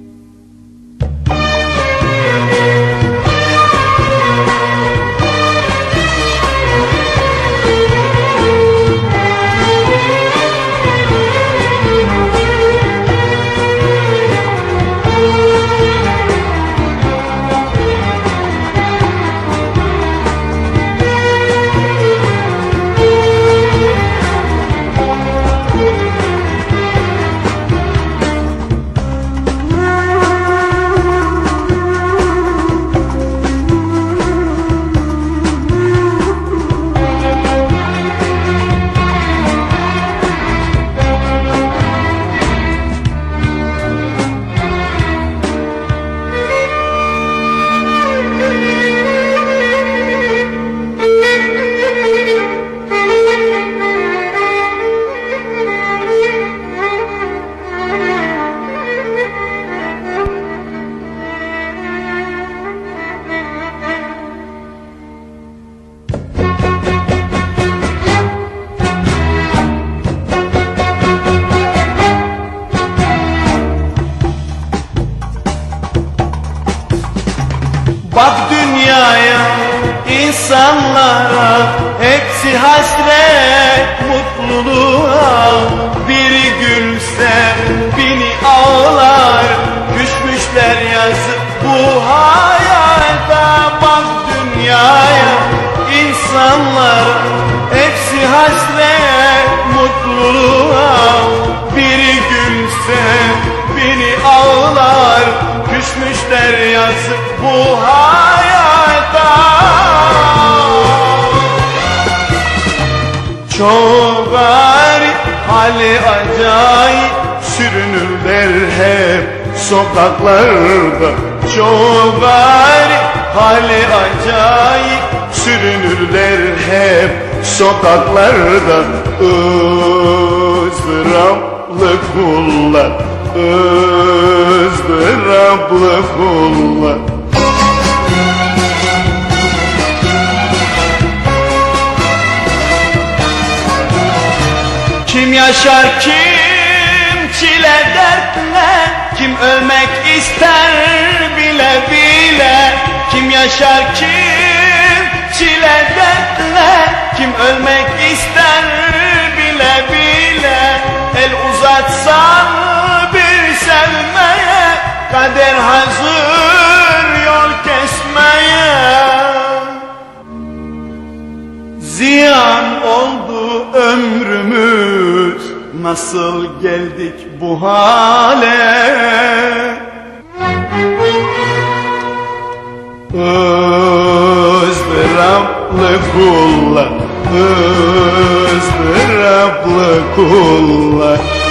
you Bak dünyaya, insanlara Hepsi hasret mutluluğa. Biri gülse bini ağlar Düşmüşler yazık bu hayata. Bak dünyaya, insanlara Hepsi hasret mutluluğa. Biri gülse bini ağlar Küsmüşler yazık bu hayata. Çok garip hali acayip Sürünürler hep sokaklarda. Çok garip hali acayip Sürünürler hep sokaklarda. Izdıraplı kullar ızdıraplı kullar Kim yaşar kim çile dertle Kim ölmek ister bile bile. Kim yaşar kim çile dertle Kim ölmek ister bile bile. El uzatsan bir sevmeye Kader hazır Nasıl geldik bu hale? Izdıraplı kullar ızdıraplı kullar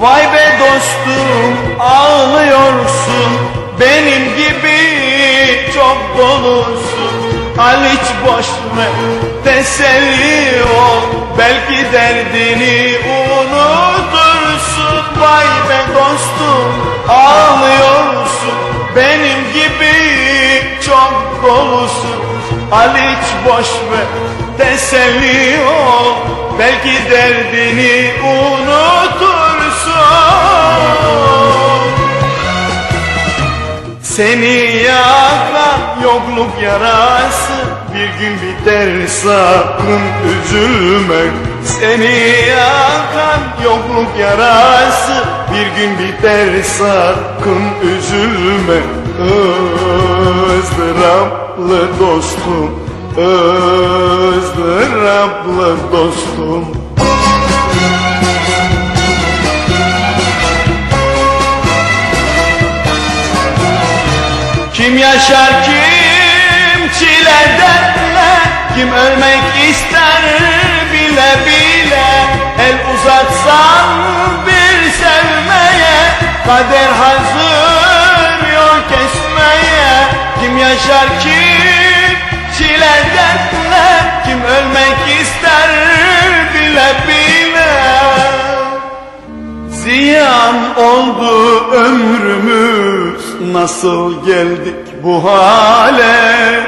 Vay be dostum ağlıyorsun. Benim gibi çok dolusun Al hiç boş ver teselli ol Belki derdini unutursun. Vay be dostum ağlıyorsun. Benim gibi çok dolusun Al hiç boş ver teselli ol Belki derdini unutursun Seni ya yokluk yarası. Bir gün biter sakın üzülme. Seni yakan yokluk yarası. Bir gün biter sakın üzülme. Izdıraplı dostum ızdıraplı dostum Kim ölmek ister bile bile El uzatsan bir sevmeye Kader hazır yol kesmeye. Kim yaşar kim çile dertle Kim ölmek ister bile bile. Ziyan oldu ömrümüz Nasıl geldik bu hale